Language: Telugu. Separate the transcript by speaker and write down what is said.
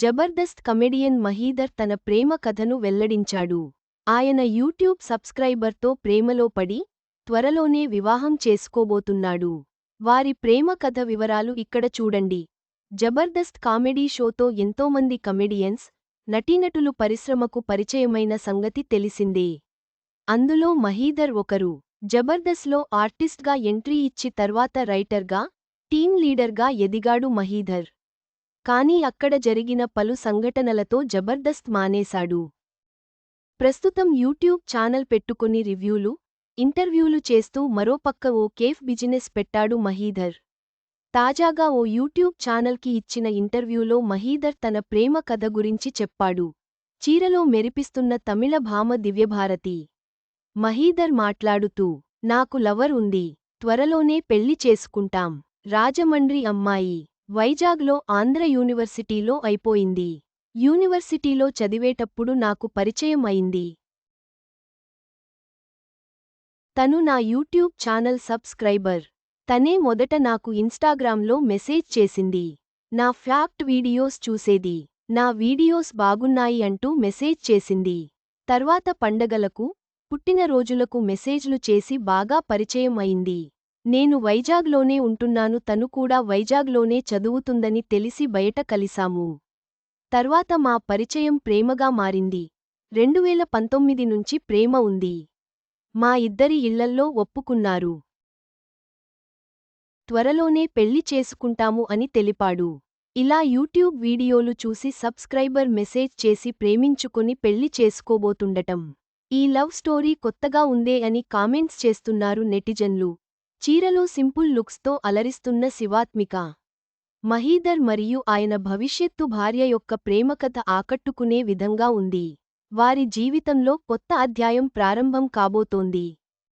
Speaker 1: జబర్దస్త్ కమెడియన్ మహీదర్ తన ప్రేమ కథను వెల్లడించాడు. ఆయన యూట్యూబ్ సబ్స్క్రైబర్తో ప్రేమలో పడి త్వరలోనే వివాహం చేసుకోబోతున్నాడు. వారి ప్రేమ కథ వివరాలు ఇక్కడ చూడండి. జబర్దస్త్ కామెడీ షోతో ఎంతోమంది కమెడియన్స్ నటీనటులు పరిశ్రమకు పరిచయమైన సంగతి తెలిసిందే. అందులో మహీదర్ ఒకరు. జబర్దస్త్లో ఆర్టిస్ట్గా ఎంట్రీ ఇచ్చి తర్వాత రైటర్గా టీమ్ లీడర్గా ఎదిగాడు మహీధర్ కానీ అక్కడ జరిగిన పలు సంఘటనలతో జబర్దస్త్ మానేశాడు. ప్రస్తుతం యూట్యూబ్ ఛానల్ పెట్టుకుని రివ్యూలు ఇంటర్వ్యూలు చేస్తూ మరోపక్క ఓ కేఫ్ బిజినెస్ పెట్టాడు మహీధర్. తాజాగా ఓ యూట్యూబ్ ఛానల్కి ఇచ్చిన ఇంటర్వ్యూలో మహీధర్ తన ప్రేమ కథ గురించి చెప్పాడు. చీరలో మెరిపిస్తున్న తమిళ భామ దివ్యభారతి. మహీధర్ మాట్లాడుతూ నాకు లవర్ ఉంది త్వరలోనే పెళ్ళి చేసుకుంటాం రాజమండ్రి అమ్మాయి. వైజాగ్లో ఆంధ్ర యూనివర్సిటీలో అయిపోయింది. యూనివర్సిటీలో చదివేటప్పుడు నాకు పరిచయం అయింది. తను నా యూట్యూబ్ ఛానల్ సబ్స్క్రైబర్. తనే మొదట నాకు ఇన్స్టాగ్రామ్లో మెసేజ్ చేసింది. నా ఫ్యాక్ట్ వీడియోస్ చూసేది. నా వీడియోస్ బాగున్నాయి అంటూ మెసేజ్ చేసింది. తర్వాత పండగలకు పుట్టినరోజులకు మెసేజ్లు చేసి బాగా పరిచయం అయింది. నేను వైజాగ్లోనే ఉంటున్నాను తను కూడా వైజాగ్లోనే చదువుతుందని తెలిసి బయట కలిశాము. తర్వాత మా పరిచయం ప్రేమగా మారింది. రెండువేల పంతొమ్మిది నుంచి ప్రేమ ఉంది. మా ఇద్దరి ఇళ్ళల్లో ఒప్పుకున్నారు. త్వరలోనే పెళ్ళి చేసుకుంటాము అని తెలిపాడు. ఇలా యూట్యూబ్ వీడియోలు చూసి సబ్స్క్రైబర్ మెసేజ్ చేసి ప్రేమించుకుని పెళ్ళి చేసుకోబోతుండటం. ఈ లవ్ స్టోరీ కొత్తగా ఉందే అని కామెంట్స్ చేస్తున్నారు నెటిజన్లు. చీరలో సింపుల్ లుక్స్తో అలరిస్తున్న శివాత్మిక. మహీదర్ మరియు ఆయన భవిష్యత్తు భార్య యొక్క ప్రేమకథ ఆకట్టుకునే విధంగా ఉంది. వారి జీవితంలో కొత్త అధ్యాయం ప్రారంభం కాబోతోంది.